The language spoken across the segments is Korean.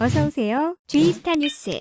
어서오세요. 주이스타 뉴스.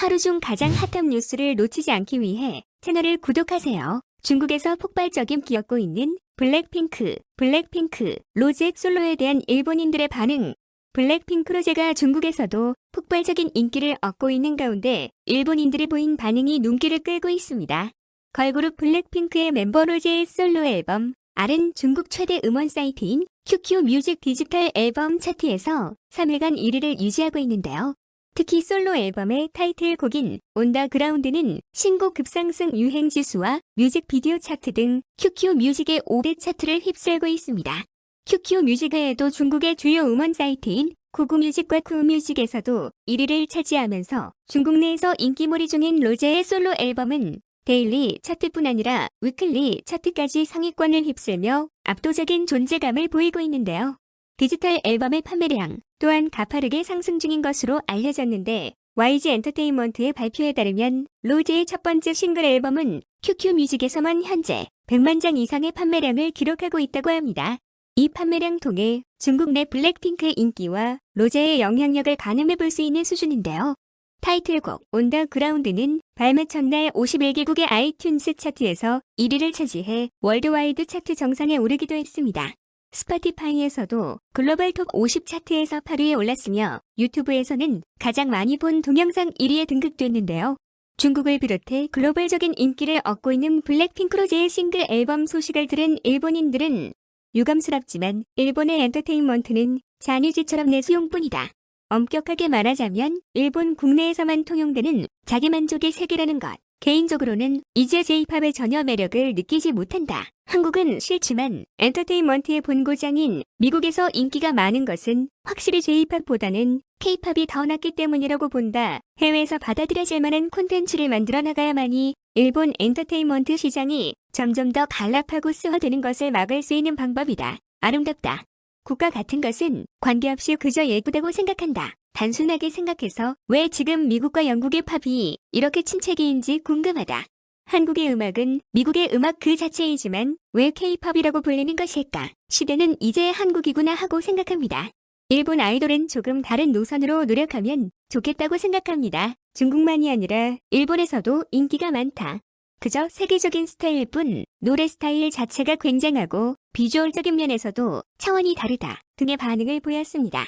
하루 중 가장 핫한 뉴스를 놓치지 않기 위해 채널을 구독하세요. 중국에서 폭발적인 기었고 있는 블랙핑크, 블랙핑크, 로제 솔로에 대한 일본인들의 반응. 블랙핑크 로제가 중국에서도 폭발적인 인기를 얻고 있는 가운데 일본인들이 보인 반응이 눈길을 끌고 있습니다. 걸그룹 블랙핑크의 멤버 로제의 솔로 앨범 R은 중국 최대 음원 사이트인 QQ 뮤직 디지털 앨범 차트에서 3일간 1위를 유지하고 있는데요. 특히 솔로 앨범의 타이틀곡인 온더 그라운드는 신곡 급상승 유행 지수와 뮤직비디오 차트 등 QQ 뮤직의 5대 차트를 휩쓸고 있습니다. QQ 뮤직 외에도 중국의 주요 음원 사이트인 구구뮤직과 쿠뮤직에서도 1위를 차지하면서 중국 내에서 인기몰이 중인 로제의 솔로 앨범은 데일리 차트뿐 아니라 위클리 차트까지 상위권을 휩쓸며 압도적인 존재감을 보이고 있는데요. 디지털 앨범의 판매량 또한 가파르게 상승 중인 것으로 알려졌는데 YG 엔터테인먼트의 발표에 따르면 로제의 첫 번째 싱글 앨범은 QQ 뮤직에서만 현재 100만 장 이상의 판매량을 기록하고 있다고 합니다. 이 판매량 통해 중국 내 블랙핑크의 인기와 로제의 영향력을 가늠해 볼 수 있는 수준인데요. 타이틀곡 온더 그라운드는 발매 첫날 51개국의 아이튠스 차트에서 1위를 차지해 월드와이드 차트 정상에 오르기도 했습니다. 스파티파이에서도 글로벌 톱 50 차트에서 8위에 올랐으며 유튜브에서는 가장 많이 본 동영상 1위에 등극됐는데요. 중국을 비롯해 글로벌적인 인기를 얻고 있는 블랙핑크 로제의 싱글 앨범 소식을 들은 일본인들은 유감스럽지만 일본의 엔터테인먼트는 잔유지처럼 내 수용뿐이다. 엄격하게 말하자면 일본 국내에서만 통용되는 자기만족의 세계라는 것. 개인적으로는 이제 J-팝의 전혀 매력을 느끼지 못한다. 한국은 싫지만 엔터테인먼트의 본고장인 미국에서 인기가 많은 것은 확실히 J-팝보다는 K-팝이 더 낫기 때문이라고 본다. 해외에서 받아들여질 만한 콘텐츠를 만들어 나가야만이 일본 엔터테인먼트 시장이 점점 더 간랍하고 쓰화되는 것을 막을 수 있는 방법이다. 아름답다. 국가 같은 것은 관계없이 그저 예쁘다고 생각한다. 단순하게 생각해서 왜 지금 미국과 영국의 팝이 이렇게 침체기인지 궁금하다. 한국의 음악은 미국의 음악 그 자체이지만 왜 K-팝이라고 불리는 것일까? 시대는 이제 한국이구나 하고 생각합니다. 일본 아이돌은 조금 다른 노선으로 노력하면 좋겠다고 생각합니다. 중국만이 아니라 일본에서도 인기가 많다. 그저 세계적인 스타일일 뿐 노래 스타일 자체가 굉장하고 비주얼적인 면에서도 차원이 다르다 등의 반응을 보였습니다.